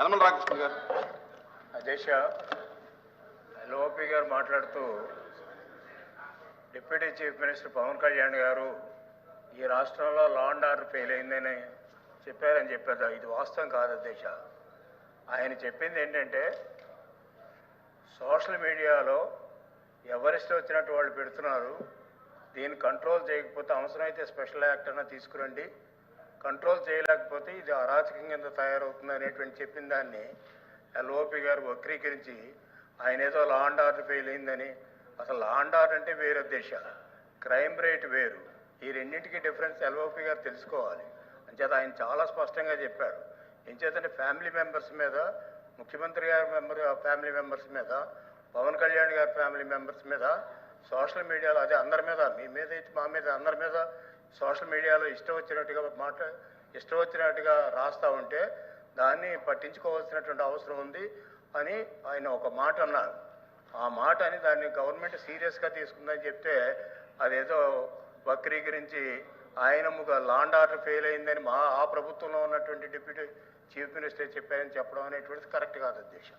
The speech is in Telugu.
యనమల రామకృష్ణ గారు అధ్యక్ష గారు మాట్లాడుతూ deputy chief minister Pawan Kalyan garu ఈ రాష్ట్రంలో లా అండ్ ఆర్డర్ ఫెయిల్ అయిందని చెప్పారని చెప్పారు. ఇది వాస్తవం కాదు అధ్యక్ష. ఆయన చెప్పింది ఏంటంటే సోషల్ మీడియాలో ఎవరిష్టం వచ్చినట్టు వాళ్ళు పెడుతున్నారు. దీన్ని కంట్రోల్ చేయకపోతే అవసరమైతే స్పెషల్ యాక్ట్ అన్న తీసుకురండి. కంట్రోల్ చేయలేకపోతే ఇది అరాచకం కింద తయారవుతుంది అనేటువంటి చెప్పిన దాన్ని ఎల్ఓపి గారు వక్రీకరించి ఆయన ఏదో లా అండ్ ఆర్డర్ ఫెయిల్ అయిందని. అసలు లా అండ్ ఆర్డర్ అంటే వేరే దేశ క్రైమ్ రేట్ వేరు. ఈ రెండింటికి డిఫరెన్స్ ఎల్ఓపి గారు తెలుసుకోవాలి. అంచేత ఆయన చాలా స్పష్టంగా చెప్పారు. ఎంచేతంటే ఫ్యామిలీ మెంబర్స్ మీద ముఖ్యమంత్రి గారి మెంబర్ ఫ్యామిలీ మెంబర్స్ మీద పవన్ కళ్యాణ్ గారి ఫ్యామిలీ మెంబర్స్ మీద సోషల్ మీడియాలో అదే అందరి మీద మీ మీద అయితే మా మీద అందరి మీద సోషల్ మీడియాలో ఇష్టం వచ్చినట్టుగా మాట ఇష్టం వచ్చినట్టుగా రాస్తా ఉంటే దాన్ని పట్టించుకోవాల్సినటువంటి అవసరం ఉంది అని ఆయన ఒక మాట అన్నారు. ఆ మాట అని దాన్ని గవర్నమెంట్ సీరియస్గా తీసుకుందని చెప్తే అదేదో వక్రీకరించి ఆయన ముఖ లాండ్ ఆర్డర్ ఫెయిల్ అయిందని మా ఆ ప్రభుత్వంలో ఉన్నటువంటి డిప్యూటీ చీఫ్ మినిస్టర్ చెప్పారని చెప్పడం అనేటువంటిది కరెక్ట్ కాదు ఉద్దేశం.